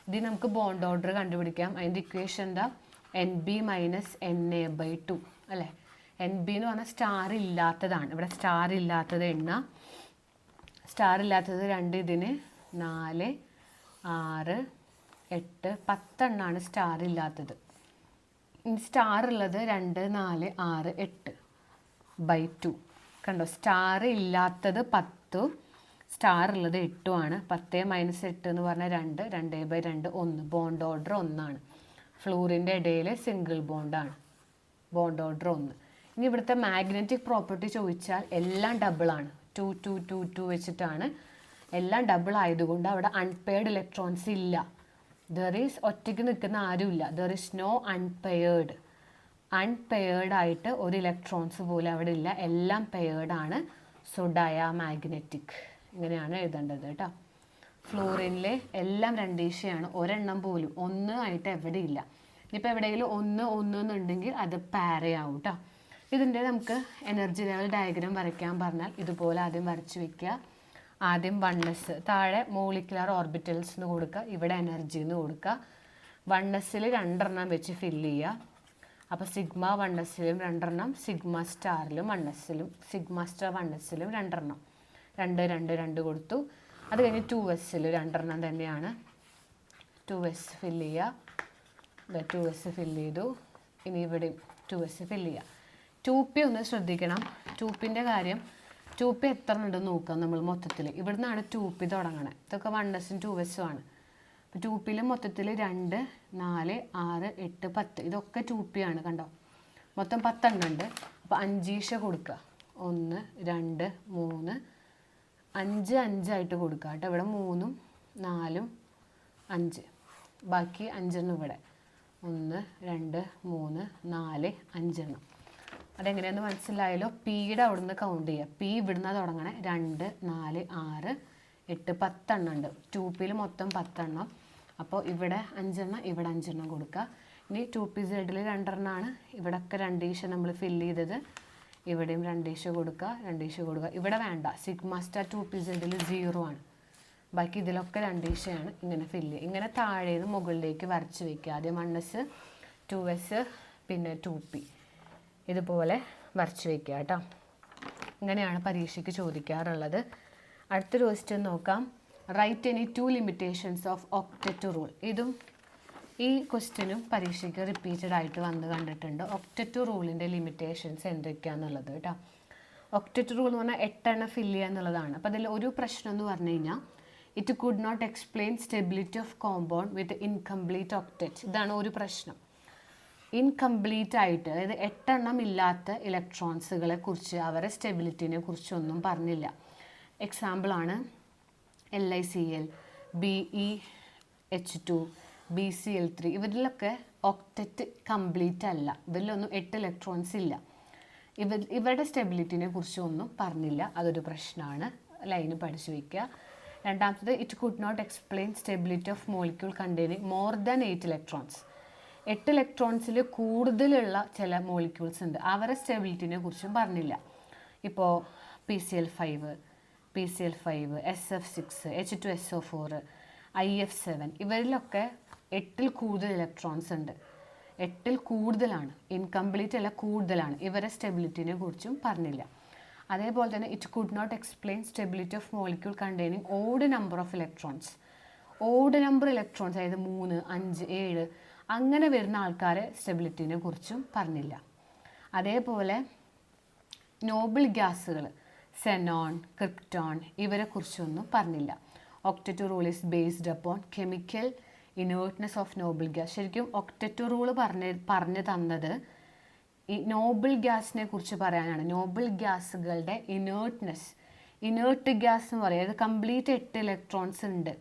ഇതിൽ നമുക്ക് ബോണ്ട് ഓർഡർ കണ്ടുപിടിക്കാം. അതിന്റെ ഇക്വേഷൻ എന്താ? N B minus N A by two അല്ലേ? എൻ ബി എന്ന് പറഞ്ഞാൽ സ്റ്റാർ ഇല്ലാത്തതാണ്. ഇവിടെ സ്റ്റാർ ഇല്ലാത്തത് എണ്ണ. സ്റ്റാർ ഇല്ലാത്തത് രണ്ട് ഇതിന് നാല് ആറ് എട്ട് പത്തെണ്ണാണ് സ്റ്റാർ ഇല്ലാത്തത്. സ്റ്റാർ ഉള്ളത് രണ്ട് നാല് ആറ് എട്ട് ബൈ ടു കണ്ടോ? സ്റ്റാർ ഇല്ലാത്തത് പത്തു സ്റ്റാർ ഉള്ളത് എട്ടുമാണ് പത്ത് മൈനസ് എട്ട് എന്ന് പറഞ്ഞാൽ രണ്ട് രണ്ട് ബൈ രണ്ട് ഒന്ന്. ബോണ്ട് ഓർഡർ ഒന്നാണ്. ഫ്ലൂറിന്റെ ഇടയിൽ സിംഗിൾ ബോണ്ടാണ് ബോണ്ട് ഓർഡർ ഒന്ന്. ഇനി ഇവിടുത്തെ മാഗ്നറ്റിക് പ്രോപ്പർട്ടി ചോദിച്ചാൽ എല്ലാം ഡബിളാണ് ടു ടു ടു ടു വെച്ചിട്ടാണ്. എല്ലാം ഡബിൾ ആയതുകൊണ്ട് അവിടെ അൺപെയർഡ് ഇലക്ട്രോൺസ് ഇല്ല. ദർ ഈസ് ഒറ്റയ്ക്ക് നിൽക്കുന്ന ആരുമില്ല there is no unpaired unpaired ആയിട്ട് ഒരു ഇലക്ട്രോൺസ് പോലും അവിടെ ഇല്ല. എല്ലാം പെയർഡ് ആണ്. സോ ഡയാമാഗ്നറ്റിക് ഇങ്ങനെയാണ് എഴുതേണ്ടത് കേട്ടോ. ഫ്ലോറിനിലെ എല്ലാം രണ്ടീശയാണ് ഒരെണ്ണം പോലും ഒന്ന് ആയിട്ട് എവിടെ ഇല്ല. ഇനിയിപ്പോൾ എവിടെയെങ്കിലും ഒന്ന് ഒന്ന് എന്നുണ്ടെങ്കിൽ അത് പാരയാവും കേട്ടോ. ഇതിന്റെ നമുക്ക് എനർജി ലെവൽ ഡയഗ്രാം വരയ്ക്കാൻ പറഞ്ഞാൽ ഇതുപോലെ ആദ്യം വരച്ചു വെക്കുക. ആദ്യം വണ്ണസ് താഴെ മോളിക്കുലർ ഓർബിറ്റൽസ് എന്ന് കൊടുക്കുക ഇവിടെ എനർജി എന്ന് കൊടുക്കുക. വണ്ണസിൽ രണ്ടെണ്ണം വെച്ച് ഫില്ല് ചെയ്യുക. അപ്പോൾ സിഗ്മ വണ്ണസിലും രണ്ടെണ്ണം സിഗ്മ സ്റ്റാറിലും വണ്ണസിലും സിഗ്മ സ്റ്റാർ വണ്ണസിലും രണ്ടെണ്ണം. രണ്ട് രണ്ട് രണ്ട് കൊടുത്തു. അത് കഴിഞ്ഞ് ടു എസ്സിൽ രണ്ടെണ്ണം തന്നെയാണ്. ടു എസ് ഫില്ല് ചെയ്യുക. ടു എസ് ഫില്ല് ചെയ്തു. ഇനി ഇവിടെയും ടു എസ് ഫില്ല് ചെയ്യുക. ടു പി ഒന്ന് ശ്രദ്ധിക്കണം. ടു പിന്റെ കാര്യം. ടു പി എത്ര ഉണ്ടെന്ന് നോക്കാം നമ്മൾ മൊത്തത്തിൽ ഇവിടുന്നാണ് ടു പി തുടങ്ങണേ. ഇതൊക്കെ വൺ എസും ടു എസും ആണ്. അപ്പോൾ ടു പിയിൽ മൊത്തത്തിൽ രണ്ട് നാല് ആറ് എട്ട് പത്ത്. ഇതൊക്കെ ടു പി ആണ് കണ്ടോ? മൊത്തം പത്തെണ്ണം ഉണ്ട്. അപ്പോൾ അഞ്ചീഷ കൊടുക്കുക. ഒന്ന് രണ്ട് മൂന്ന്. അഞ്ച് അഞ്ചായിട്ട് കൊടുക്കുക കേട്ടോ. ഇവിടെ മൂന്നും നാലും അഞ്ച്. ബാക്കി അഞ്ചെണ്ണം ഇവിടെ. ഒന്ന് രണ്ട് മൂന്ന് നാല് അഞ്ചെണ്ണം. അതെങ്ങനെയാന്ന് മനസ്സിലായല്ലോ. പിയുടെ അവിടുന്ന് കൗണ്ട് ചെയ്യുക പി ഇവിടുന്ന് തുടങ്ങണേ രണ്ട് നാല് ആറ് എട്ട് പത്തെണ്ണം ഉണ്ട്. ടു പിയിൽ മൊത്തം പത്തെണ്ണം. അപ്പോൾ ഇവിടെ അഞ്ചെണ്ണം ഇവിടെ അഞ്ചെണ്ണം കൊടുക്കുക ഇനി ടു പി സൈഡിൽ രണ്ടെണ്ണമാണ് ഇവിടെയൊക്കെ രണ്ടീശ നമ്മൾ ഫില്ല് ചെയ്തത്. ഇവിടെയും രണ്ടീശ കൊടുക്കുക രണ്ടീശ കൊടുക്കുക ഇവിടെ വേണ്ട. സിഗ്മ സ്റ്റാർ ടു പി സൈഡിൽ സീറോ ആണ്. ബാക്കി ഇതിലൊക്കെ രണ്ടീശയാണ് ഇങ്ങനെ ഫില്ല് ചെയ്യുക ഇങ്ങനെ താഴേന്ന് മുകളിലേക്ക് വരച്ച് വയ്ക്കുക ആദ്യം വൺ എസ് ടു എസ് പിന്നെ ടു പി ഇതുപോലെ വരച്ച് വയ്ക്കുക കേട്ടോ. ഇങ്ങനെയാണ് പരീക്ഷയ്ക്ക് ചോദിക്കാറുള്ളത്. അടുത്ത ക്വസ്റ്റ്യൻ നോക്കാം. Write any two limitations of octet rule ഇതും ഈ ക്വസ്റ്റ്യനും പരീക്ഷയ്ക്ക് റിപ്പീറ്റഡ് ആയിട്ട് വന്ന് കണ്ടിട്ടുണ്ട്. ഒക്ടറ്റ് റൂളിന്റെ ലിമിറ്റേഷൻസ് എന്തൊക്കെയാണെന്നുള്ളത് കേട്ടോ. ഒക്ടറ്റ് റൂൾ എന്ന് പറഞ്ഞാൽ എട്ടെണ്ണം ഫില്ല് ചെയ്യുക എന്നുള്ളതാണ്. അപ്പോൾ അതിൽ ഒരു പ്രശ്നം എന്ന് പറഞ്ഞു കഴിഞ്ഞാൽ it could not explain stability of compound with incomplete octet ഇതാണ് ഒരു പ്രശ്നം. ഇൻകംപ്ലീറ്റ് ആയിട്ട് അതായത് എട്ടെണ്ണം ഇല്ലാത്ത ഇലക്ട്രോൺസുകളെ കുറിച്ച് അവരെ സ്റ്റെബിലിറ്റിനെ കുറിച്ചൊന്നും പറഞ്ഞില്ല. എക്സാമ്പിളാണ് L I C L B E H two B C L three ഇവരിലൊക്കെ octet complete അല്ല. ഇവരിലൊന്നും എട്ട് ഇലക്ട്രോൺസ് ഇല്ല. ഇവർ ഇവരുടെ സ്റ്റെബിലിറ്റിനെ കുറിച്ചൊന്നും പറഞ്ഞില്ല. അതൊരു പ്രശ്നമാണ് ലൈന് പഠിച്ചു വയ്ക്കുക. രണ്ടാമത്തത് it could not explain stability of molecule containing more than eight electrons എട്ട് ഇലക്ട്രോൺസിൽ കൂടുതലുള്ള ചില മോളിക്യൂൾസ് ഉണ്ട്. അവരുടെ സ്റ്റെബിലിറ്റിനെ കുറിച്ചും പറഞ്ഞില്ല. ഇപ്പോൾ P C L five P C L five S F six H two S O four I F seven ഇവരിലൊക്കെ എട്ടിൽ കൂടുതൽ ഇലക്ട്രോൺസ് ഉണ്ട്. എട്ടിൽ കൂടുതലാണ്. ഇൻകംപ്ലീറ്റ് അല്ല കൂടുതലാണ്. ഇവരെ സ്റ്റെബിലിറ്റിനെ കുറിച്ചും പറഞ്ഞില്ല. അതേപോലെ തന്നെ it could not explain stability of molecule containing odd number of electrons odd number electrons അതായത് മൂന്ന് അഞ്ച് ഏഴ് അങ്ങനെ വരുന്ന ആൾക്കാരെ സ്റ്റെബിലിറ്റിനെ കുറിച്ചും പറഞ്ഞില്ല. അതേപോലെ നോബിൾ ഗ്യാസുകൾ സെനോൺ ക്രിപ്റ്റോൺ ഇവരെ കുറിച്ചൊന്നും പറഞ്ഞില്ല. Octet rule is based upon chemical inertness of noble gas ശരിക്കും ഒക്ടറ്റു റൂൾ പറഞ്ഞ് പറഞ്ഞു തന്നത് ഈ നോബിൾ ഗ്യാസിനെ കുറിച്ച് പറയാനാണ്. നോബിൾ ഗ്യാസുകളുടെ ഇനേർട്ട്നെസ് ഇനേർട്ട് ഗ്യാസ് എന്ന് പറയുന്നത് കംപ്ലീറ്റ് എട്ട് ഇലക്ട്രോൺസ് ഉണ്ട്.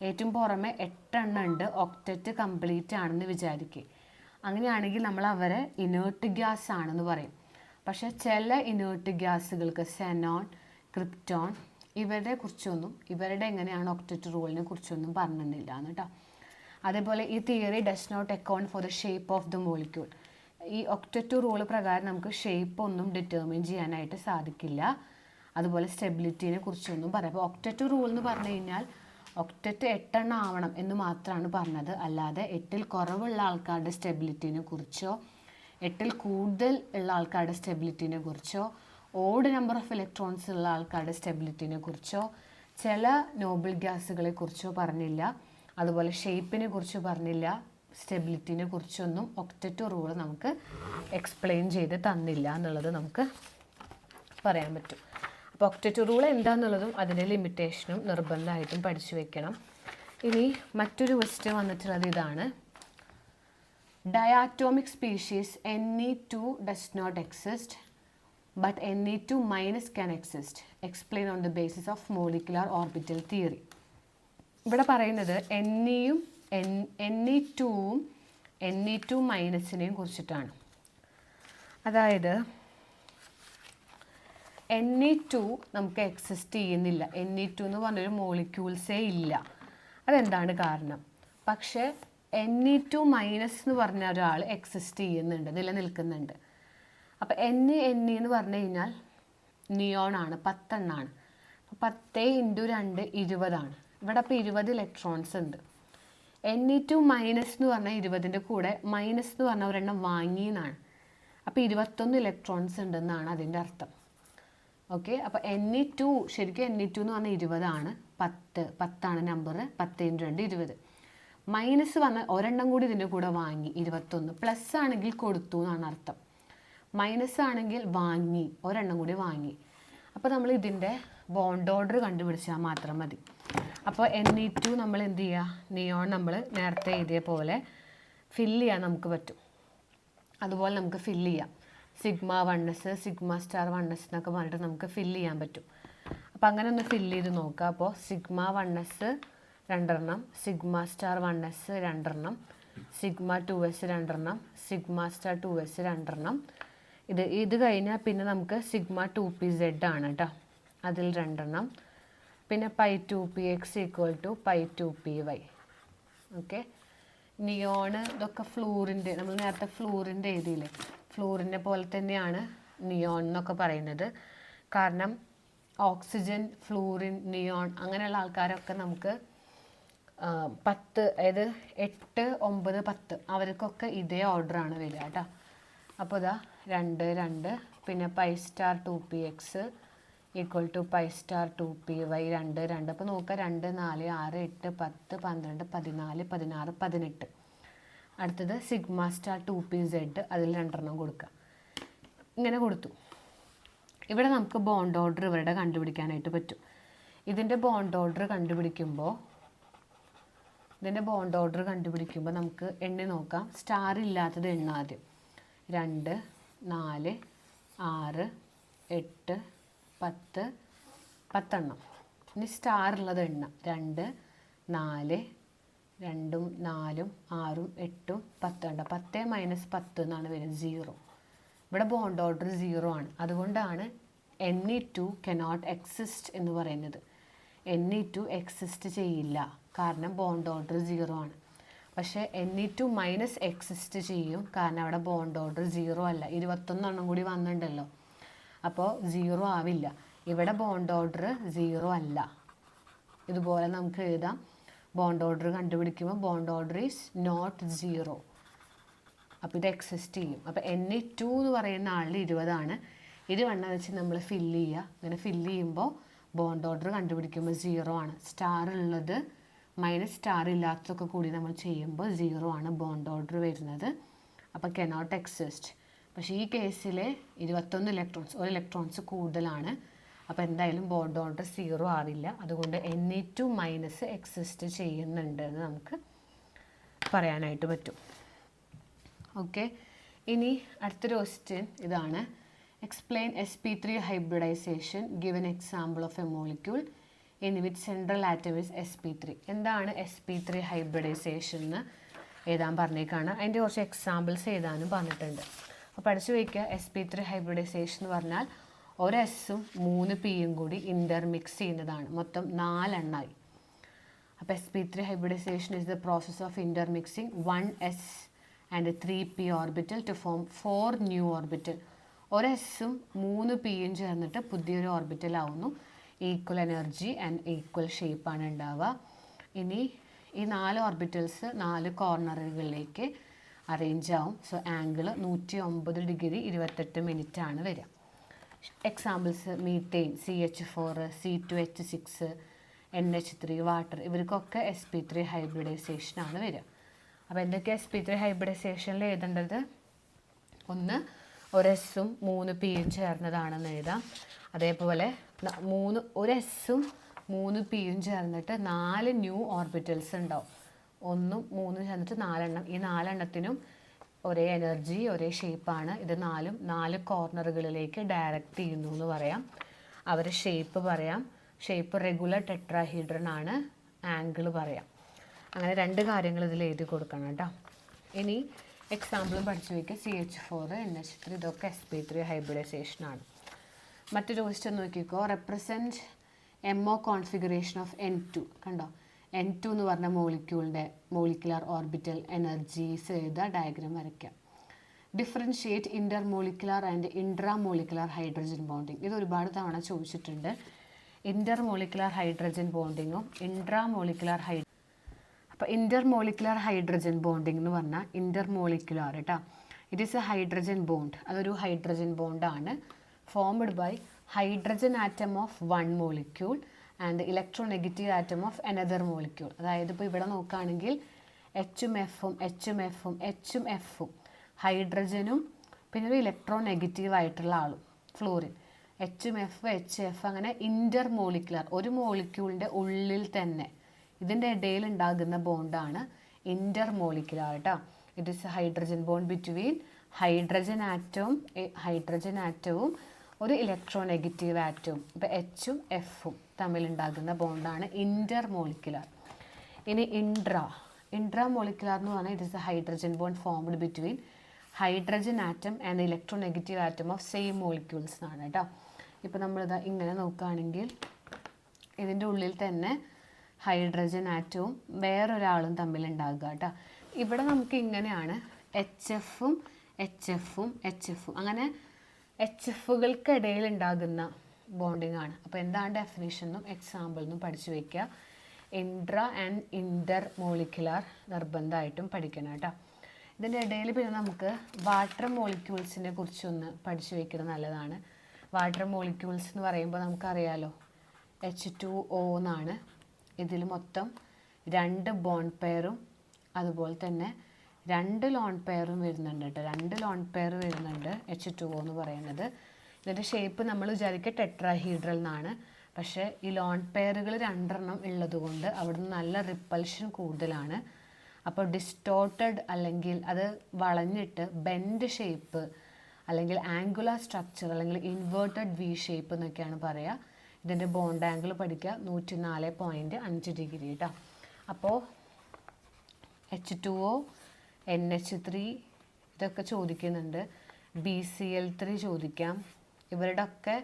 ഏറ്റവും പുറമെ എട്ടെണ്ണം ഉണ്ട്. ഒക്ടറ്റ് കംപ്ലീറ്റ് ആണെന്ന് വിചാരിക്കുക അങ്ങനെയാണെങ്കിൽ നമ്മൾ അവരെ ഇനേർട്ട് ഗ്യാസ് ആണെന്ന് പറയും. പക്ഷേ ചില ഇനേർട്ട് ഗ്യാസുകൾക്ക് സെനോൺ ക്രിപ്റ്റോൺ ഇവരുടെ കുറിച്ചൊന്നും ഇവരുടെ എങ്ങനെയാണ് ഒക്ടറ്റ് റൂളിനെ കുറിച്ചൊന്നും പറഞ്ഞിട്ടില്ല എന്ന് കേട്ടോ അതേപോലെ ഈ theory does not account for the shape of the molecule ഈ ഒക്ടറ്റ് റൂൾ പ്രകാരം നമുക്ക് ഷേപ്പ് ഒന്നും ഡിറ്റർമിൻ ചെയ്യാനായിട്ട് സാധിക്കില്ല. അതുപോലെ സ്റ്റെബിലിറ്റിനെ കുറിച്ചൊന്നും പറയാം. അപ്പോൾ ഒക്ടറ്റ് റൂൾ എന്ന് പറഞ്ഞു കഴിഞ്ഞാൽ ഒക്ടറ്റ് എട്ടെണ്ണം ആവണം എന്ന് മാത്രമാണ് പറഞ്ഞത്. അല്ലാതെ എട്ടിൽ കുറവുള്ള ആൾക്കാരുടെ സ്റ്റെബിലിറ്റിനെ കുറിച്ചോ എട്ടിൽ കൂടുതൽ ഉള്ള ആൾക്കാരുടെ സ്റ്റെബിലിറ്റിനെ കുറിച്ചോ ഓഡ് നമ്പർ ഓഫ് ഇലക്ട്രോൺസ് ഉള്ള ആൾക്കാരുടെ സ്റ്റെബിലിറ്റിനെ കുറിച്ചോ ചില നോബിൾ ഗ്യാസുകളെ കുറിച്ചോ പറഞ്ഞില്ല. അതുപോലെ ഷേപ്പിനെ കുറിച്ച് പറഞ്ഞില്ല. സ്റ്റെബിലിറ്റിനെ കുറിച്ചൊന്നും ഒക്ടറ്റ് റൂൾ നമുക്ക് എക്സ്പ്ലെയിൻ ചെയ്ത് തന്നില്ല എന്നുള്ളത് നമുക്ക് പറയാൻ പറ്റും. ഒക്ടറ്റ് റൂൾ എന്താണെന്നുള്ളതും അതിന്റെ ലിമിറ്റേഷനും നിർബന്ധമായിട്ടും പഠിച്ചു വെക്കണം. ഇനി മറ്റൊരു ക്വസ്റ്റ്യൻ വന്നിട്ടുള്ളത് ഇതാണ്. Diatomic species N E two does not exist but N E two minus can exist explain on the basis of molecular orbital theory ഇവിടെ പറയുന്നത് എൻ ഇയും എൻ എൻ ഇ ടുവും എൻ ഇ ടു മൈനസിനെയും കുറിച്ചിട്ടാണ്. അതായത് എൻ ഇ ടു നമുക്ക് എക്സിസ്റ്റ് ചെയ്യുന്നില്ല. എൻ ഇ ടു എന്ന് പറഞ്ഞൊരു മോളിക്യൂൾസേ ഇല്ല. അതെന്താണ് കാരണം? പക്ഷേ എൻ ഇ ടു മൈനസ് എന്ന് പറഞ്ഞ ഒരാൾ എക്സിസ്റ്റ് ചെയ്യുന്നുണ്ട് നിലനിൽക്കുന്നുണ്ട്. അപ്പോൾ എൻ എൻ ഇ എന്ന് പറഞ്ഞു കഴിഞ്ഞാൽ നിയോൺ ആണ് പത്തെണ്ണാണ്. അപ്പോൾ പത്ത് ഇന്റു രണ്ട് ഇരുപതാണ്. ഇവിടെ അപ്പോൾ ഇരുപത് ഇലക്ട്രോൺസ് ഉണ്ട്. എൻ ഇ ടു മൈനസ് എന്ന് പറഞ്ഞാൽ ഇരുപതിന്റെ കൂടെ മൈനസ് എന്ന് പറഞ്ഞാൽ ഒരെണ്ണം വാങ്ങിയെന്നാണ് അപ്പോൾ ഇരുപത്തൊന്ന് ഇലക്ട്രോൺസ് ഉണ്ടെന്നാണ് അതിന്റെ അർത്ഥം. ഓക്കെ അപ്പോൾ എൻ ഇ ടു ശരിക്കും എൻ ഇ ടു എന്ന് പറഞ്ഞാൽ ഇരുപതാണ്. പത്ത് പത്താണ് നമ്പർ പത്ത് ഇന്റു രണ്ട് ഇരുപത്. മൈനസ് വന്ന ഒരെണ്ണം കൂടി ഇതിന്റെ കൂടെ വാങ്ങി ഇരുപത്തൊന്ന്. പ്ലസ് ആണെങ്കിൽ കൊടുത്തു എന്നാണ് അർത്ഥം. മൈനസ് ആണെങ്കിൽ വാങ്ങി ഒരെണ്ണം കൂടി വാങ്ങി. അപ്പോൾ നമ്മൾ ഇതിന്റെ ബോണ്ട് ഓർഡർ കണ്ടുപിടിച്ചാൽ മാത്രം മതി. അപ്പോൾ എൻ ഇ ടു നമ്മൾ എന്ത് ചെയ്യുക നിയോൺ നമ്മൾ നേരത്തെ എഴുതിയ പോലെ ഫില്ല് ചെയ്യാൻ നമുക്ക് പറ്റും. അതുപോലെ നമുക്ക് ഫില്ല് ചെയ്യാം. Sigma one s sigma star one s എന്നൊക്കെ പറഞ്ഞിട്ട് നമുക്ക് ഫില്ല് ചെയ്യാൻ പറ്റും. അപ്പോൾ അങ്ങനെ ഒന്ന് ഫില്ല് ചെയ്ത് നോക്കുക അപ്പോൾ സിഗ്മ വണ്ണസ് രണ്ടെണ്ണം സിഗ്മ സ്റ്റാർ വണ്ണസ് രണ്ടെണ്ണം സിഗ്മ ടു എസ് രണ്ടെണ്ണം സിഗ്മ സ്റ്റാർ ടു എസ് രണ്ടെണ്ണം. ഇത് ഇത് കഴിഞ്ഞാൽ പിന്നെ നമുക്ക് സിഗ്മ ടു പി സെഡ് ആണ് കേട്ടോ അതിൽ രണ്ടെണ്ണം. പിന്നെ pi two P X equal to pi two P Y okay neon ഇതൊക്കെ ഫ്ലൂറിന്റെ നമ്മൾ നേരത്തെ ഫ്ലൂറിന്റെ എഴുതിയില്ലേ? ഫ്ലൂറിന്റെ പോലെ തന്നെയാണ് നിയോൺ എന്നൊക്കെ പറയുന്നത്. കാരണം ഓക്സിജൻ ഫ്ലൂറിൻ നിയോൺ അങ്ങനെയുള്ള ആൾക്കാരൊക്കെ നമുക്ക് പത്ത് അതായത് എട്ട് ഒമ്പത് പത്ത് അവർക്കൊക്കെ ഇതേ ഓർഡറാണ് വരിക കേട്ടോ. അപ്പോൾ ഇതാ രണ്ട് രണ്ട് പിന്നെ five star two P X equal to pi star two P Y രണ്ട് രണ്ട്. അപ്പോൾ നോക്കുക രണ്ട് നാല് ആറ് എട്ട് പത്ത് പന്ത്രണ്ട് പതിനാല് പതിനാറ് പതിനെട്ട്. അടുത്തത് sigma star two P Z അതിൽ രണ്ടെണ്ണം കൊടുക്കുക. ഇങ്ങനെ കൊടുത്തു. ഇവിടെ നമുക്ക് ബോണ്ട് ഓർഡർ ഇവരുടെ കണ്ടുപിടിക്കാനായിട്ട് പറ്റും. ഇതിന്റെ ബോണ്ട് ഓർഡർ കണ്ടുപിടിക്കുമ്പോൾ ഇതിന്റെ ബോണ്ട് ഓർഡർ കണ്ടുപിടിക്കുമ്പോൾ നമുക്ക് എണ്ണി നോക്കാം. സ്റ്റാർ ഇല്ലാത്തത് എണ്ണ ആദ്യം രണ്ട് നാല് ആറ് എട്ട് പത്ത് പത്തെണ്ണം. ഇനി സ്റ്റാറുള്ളത് എണ്ണം. രണ്ട് നാല് രണ്ടും നാലും ആറും എട്ടും പത്തുണ്ട് പത്ത് മൈനസ് പത്ത് എന്നാണ് വരുന്നത് സീറോ ഇവിടെ ബോണ്ട് ഓർഡർ സീറോ ആണ്. അതുകൊണ്ടാണ് എൻ ടു കനോട്ട് എക്സിസ്റ്റ് എന്ന് പറയുന്നത്. എൻ ടു എക്സിസ്റ്റ് ചെയ്യില്ല. കാരണം ബോണ്ട് ഓർഡർ സീറോ ആണ്. പക്ഷേ എൻ ടു മൈനസ് എക്സിസ്റ്റ് ചെയ്യും. കാരണം അവിടെ ബോണ്ട് ഓർഡർ സീറോ അല്ല. ഇരുപത്തൊന്നെണ്ണം കൂടി വന്നിട്ടുണ്ടല്ലോ. അപ്പോൾ സീറോ ആവില്ല. ഇവിടെ ബോണ്ട് ഓർഡർ സീറോ അല്ല. ഇതുപോലെ നമുക്ക് എഴുതാം. Bond order കണ്ടുപിടിക്കുമ്പോൾ bond order is not zero അപ്പോൾ ഇത് എക്സിസ്റ്റ് ചെയ്യും. അപ്പോൾ എൻ ഇ ടു എന്ന് പറയുന്ന ആളിൽ ഇരുപതാണ് ഇരുവണ്ണം വെച്ച് നമ്മൾ ഫില്ല് ചെയ്യുക അങ്ങനെ ഫില്ല് ചെയ്യുമ്പോൾ ബോണ്ട് ഓർഡർ കണ്ടുപിടിക്കുമ്പോൾ സീറോ ആണ്. സ്റ്റാർ ഉള്ളത് മൈനസ് സ്റ്റാർ ഇല്ലാത്തതൊക്കെ കൂടി നമ്മൾ ചെയ്യുമ്പോൾ സീറോ ആണ് ബോണ്ട് ഓർഡർ വരുന്നത്. അപ്പോൾ കെനോട്ട് എക്സിസ്റ്റ് പക്ഷേ ഈ കേസിൽ ഇരുപത്തൊന്ന് ഇലക്ട്രോൺസ് ഒരു ഇലക്ട്രോൺസ് കൂടുതലാണ്. അപ്പോൾ എന്തായാലും ബോണ്ട് ഓർഡർ സീറോ ആവില്ല. അതുകൊണ്ട് N E two minus exist ചെയ്യുന്നുണ്ട് എന്ന് നമുക്ക് പറയാനായിട്ട് പറ്റും. ഓക്കെ ഇനി അടുത്തൊരു ക്വസ്റ്റ്യൻ ഇതാണ്. Explain S P three hybridisation given example of a molecule in with central atom is S P three എന്താണ് എസ് പി ത്രീ ഹൈബ്രിഡൈസേഷൻ എന്ന് എഴുതാൻ പറഞ്ഞേക്കാണ്. അതിന്റെ കുറച്ച് എക്സാമ്പിൾസ് എഴുതാനും പറഞ്ഞിട്ടുണ്ട്. അപ്പോൾ പഠിച്ചു വയ്ക്കുക. എസ് പി ത്രീ ഹൈബ്രിഡൈസേഷൻ എന്ന് പറഞ്ഞാൽ ഒരു മൂന്ന് പിയും കൂടി ഇന്റർമിക്സ് ചെയ്യുന്നതാണ്. മൊത്തം നാലെണ്ണായി. അപ്പോൾ S P three hybridisation is the process of intermixing one S and three P orbital to form four new orbital ഒരു മൂന്ന് പിയും ചേർന്നിട്ട് പുതിയൊരു ഓർബിറ്റൽ ആവുന്നു. ഈക്വൽ എനർജി ആൻഡ് ഈക്വൽ ഷേപ്പാണ് ഉണ്ടാവുക. ഇനി ഈ നാല് ഓർബിറ്റൽസ് നാല് കോർണറുകളിലേക്ക് അറേഞ്ച് ആവും. സോ ആംഗിൾ നൂറ്റി ഒമ്പത് ഡിഗ്രി ഇരുപത്തെട്ട് മിനിറ്റ് ആണ് വരിക. Examples methane C H four C two H six N H three water ഇവർക്കൊക്കെ എസ് പി ത്രീ ഹൈബ്രിഡൈസേഷനാണ് വരിക. അപ്പോൾ എന്തൊക്കെ എസ് പി ത്രീ ഹൈബ്രിഡൈസേഷനിൽ എഴുതേണ്ടത്? ഒന്ന് ഒരു എസ്സും മൂന്ന് പിയും ചേർന്നതാണെന്ന് എഴുതാം. അതേപോലെ മൂന്ന് ഒരു എസ്സും മൂന്ന് പിയും ചേർന്നിട്ട് നാല് ന്യൂ ഓർബിറ്റൽസ് ഉണ്ടാവും. ഒന്നും മൂന്നും ചേർന്നിട്ട് നാലെണ്ണം. ഈ നാലെണ്ണത്തിനും ഒരേ എനർജി ഒരേ ഷേപ്പാണ് ഇത് നാലും നാല് കോർണറുകളിലേക്ക് ഡയറക്റ്റ് ചെയ്യുന്നു എന്ന് പറയാം. അവർ ഷേപ്പ് പറയാം. ഷേപ്പ് റെഗുലർ ടെട്രാഹീഡ്രൻ ആണ് ആംഗിൾ പറയാം. അങ്ങനെ രണ്ട് കാര്യങ്ങൾ ഇതിൽ എഴുതി കൊടുക്കണം കേട്ടോ. ഇനി എക്സാമ്പിളും പഠിച്ചു വയ്ക്കുക C H four N H three ഇതൊക്കെ എസ് പി ത്രീ ഹൈബ്രിഡൈസേഷനാണ് മറ്റൊരു ക്വസ്റ്റ്യൻ നോക്കിക്കോ. Represent M O configuration of N two കണ്ടോ? എൻ ടു എന്ന് പറഞ്ഞ മോളിക്യൂളിന്റെ മോളിക്കുലാർ ഓർബിറ്റൽ എനർജീസ് ചെയ്ത ഡയഗ്രാം വരയ്ക്കാം. Differentiate intermolecular and intramolecular hydrogen bonding ഇത് ഒരുപാട് തവണ ചോദിച്ചിട്ടുണ്ട്. ഇന്റർ മോളിക്കുലർ ഹൈഡ്രജൻ ബോണ്ടിങ്ങും ഇൻട്രാ മോളിക്കുലർ ഹൈ അപ്പോൾ ഇന്റർ മോളിക്കുലർ ഹൈഡ്രജൻ ബോണ്ടിങ് എന്ന് പറഞ്ഞാൽ ഇന്റർ മോളിക്കുലർ കേട്ടോ it is a hydrogen bond അതൊരു hydrogen ബോണ്ടാണ് formed by hydrogen atom of one molecule and electronegative atom of another molecule അതായത് ഇപ്പോൾ ഇവിടെ നോക്കുകയാണെങ്കിൽ എച്ചും എഫും എച്ചും എഫും എച്ചും എഫും ഹൈഡ്രജനും പിന്നെ ഒരു ഇലക്ട്രോ നെഗറ്റീവ് ആയിട്ടുള്ള ആളും ഫ്ലോറിൻ എച്ചും എഫ് എച്ച് എഫ് അങ്ങനെ ഇന്റർ മോളിക്കുലർ ഒരു മോളിക്യൂളിന്റെ ഉള്ളിൽ തന്നെ ഇതിന്റെ ഇടയിൽ ഉണ്ടാകുന്ന ബോണ്ടാണ് ഇന്റർ മോളിക്കുലർ കേട്ടോ it is hydrogen bond between hydrogen ആറ്റവും hydrogen ആറ്റവും ഒരു ഇലക്ട്രോ നെഗറ്റീവ് ആറ്റവും ഇപ്പോൾ എച്ചും എഫും തമ്മിലുണ്ടാകുന്ന ബോണ്ടാണ് ഇന്റർ മോളിക്കുലർ ഇനി ഇൻട്രാ ഇൻട്രാ മോളിക്കുലർ എന്ന് പറഞ്ഞാൽ it is a hydrogen bond formed between hydrogen atom and electronegative atom of same molecules എന്നാണ് കേട്ടോ. ഇപ്പോൾ നമ്മളിതാ ഇങ്ങനെ നോക്കുകയാണെങ്കിൽ ഇതിന്റെ ഉള്ളിൽ തന്നെ ഹൈഡ്രജൻ ആറ്റവും വേറൊരാളും തമ്മിലുണ്ടാകുക കേട്ടോ. ഇവിടെ നമുക്ക് ഇങ്ങനെയാണ് എച്ച് എഫും എച്ച് എഫും എച്ച് എഫും അങ്ങനെ എച്ച് എഫുകൾക്കിടയിൽ ഉണ്ടാകുന്ന ബോണ്ടിങ് ആണ്. അപ്പോൾ എന്താണ് ഡെഫിനേഷൻ എന്നും എക്സാമ്പിൾ എന്നും പഠിച്ചു വയ്ക്കുക ഇൻട്രാ ആൻഡ് ഇന്റർ മോളിക്കുലാർ നിർബന്ധമായിട്ടും പഠിക്കണം കേട്ടോ. ഇതിന്റെ ഇടയിൽ പിന്നെ നമുക്ക് വാട്ടർ മോളിക്യൂൾസിനെ കുറിച്ചൊന്ന് പഠിച്ചു വയ്ക്കുന്നത് നല്ലതാണ്. വാട്ടർ മോളിക്യൂൾസ് എന്ന് പറയുമ്പോൾ നമുക്കറിയാലോ എച്ച് ടു ഒ എന്നാണ് ഇതിൽ മൊത്തം രണ്ട് ബോൺ പെയറും അതുപോലെ തന്നെ രണ്ട് ലോൺ പെയറും വരുന്നുണ്ട് കേട്ടോ. രണ്ട് ലോൺ പെയർ വരുന്നുണ്ട് എച്ച് ടു എന്ന് പറയുന്നത്. ഇതിന്റെ ഷേപ്പ് നമ്മൾ വിചാരിക്കുക ടെട്രാഹീഡ്രൽ എന്നാണ്. പക്ഷേ ഈ ലോൺ പെയറുകൾ രണ്ടെണ്ണം ഉള്ളതുകൊണ്ട് അവിടുന്ന് നല്ല റിപ്പൽഷൻ കൂടുതലാണ്. അപ്പോൾ ഡിസ്റ്റോർട്ടഡ് അല്ലെങ്കിൽ അത് വളഞ്ഞിട്ട് ബെൻഡ് ഷേപ്പ് അല്ലെങ്കിൽ ആംഗുലാർ സ്ട്രക്ചർ അല്ലെങ്കിൽ ഇൻവേർട്ടഡ് വി ഷേപ്പ് എന്നൊക്കെയാണ് പറയുക. ഇതിന്റെ ബോണ്ട് ആംഗിൾ പഠിക്കുക. നൂറ്റി നാല് പോയിന്റ് അഞ്ച് ഡിഗ്രി കേട്ടോ. അപ്പോൾ H two O N H three ഇതൊക്കെ ചോദിക്കുന്നുണ്ട്. ബി സി എൽ ത്രീ ചോദിക്കാം. ഇവരുടെ ഒക്കെ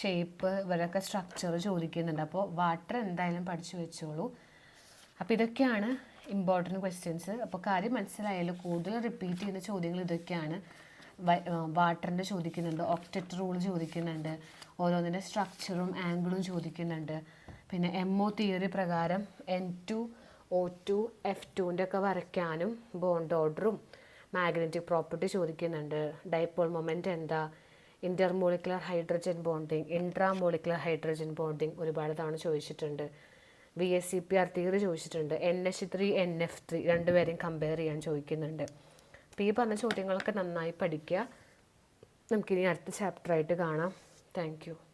ഷേപ്പ് ഇവരൊക്കെ സ്ട്രക്ചർ ചോദിക്കുന്നുണ്ട്. അപ്പോൾ വാട്ടർ എന്തായാലും പഠിച്ചു വെച്ചോളൂ. അപ്പോൾ ഇതൊക്കെയാണ് ഇമ്പോർട്ടന്റ് ക്വസ്റ്റ്യൻസ് അപ്പോൾ കാര്യം മനസ്സിലായാലും കൂടുതൽ റിപ്പീറ്റ് ചെയ്യുന്ന ചോദ്യങ്ങൾ ഇതൊക്കെയാണ്. വാട്ടറിന്റെ ചോദിക്കുന്നുണ്ട് ഒക്ടറ്റ് റൂൾ ചോദിക്കുന്നുണ്ട് ഓരോന്നിന്റെ സ്ട്രക്ചറും ആംഗിളും ചോദിക്കുന്നുണ്ട്. പിന്നെ എം ഒ തിയറി പ്രകാരം N two O two F ടുവിന്റെ ഒക്കെ വരയ്ക്കാനും ബോണ്ട് ഓർഡറും മാഗ്നറ്റിക് പ്രോപ്പർട്ടി ചോദിക്കുന്നുണ്ട്. ഡൈപ്പോൾ മൊമെന്റ് എന്താ? Intermolecular hydrogen bonding intramolecular hydrogen bonding ഒരുപാട് തവണ ചോദിച്ചിട്ടുണ്ട്. V S C P R theory ചോദിച്ചിട്ടുണ്ട്. N H three N F three രണ്ടുപേരെയും കമ്പയർ ചെയ്യാൻ ചോദിക്കുന്നുണ്ട്. അപ്പോൾ ഈ പറഞ്ഞ ചോദ്യങ്ങളൊക്കെ നന്നായി പഠിക്കുക നമുക്കിനി അടുത്ത ചാപ്റ്ററായിട്ട് കാണാം. താങ്ക്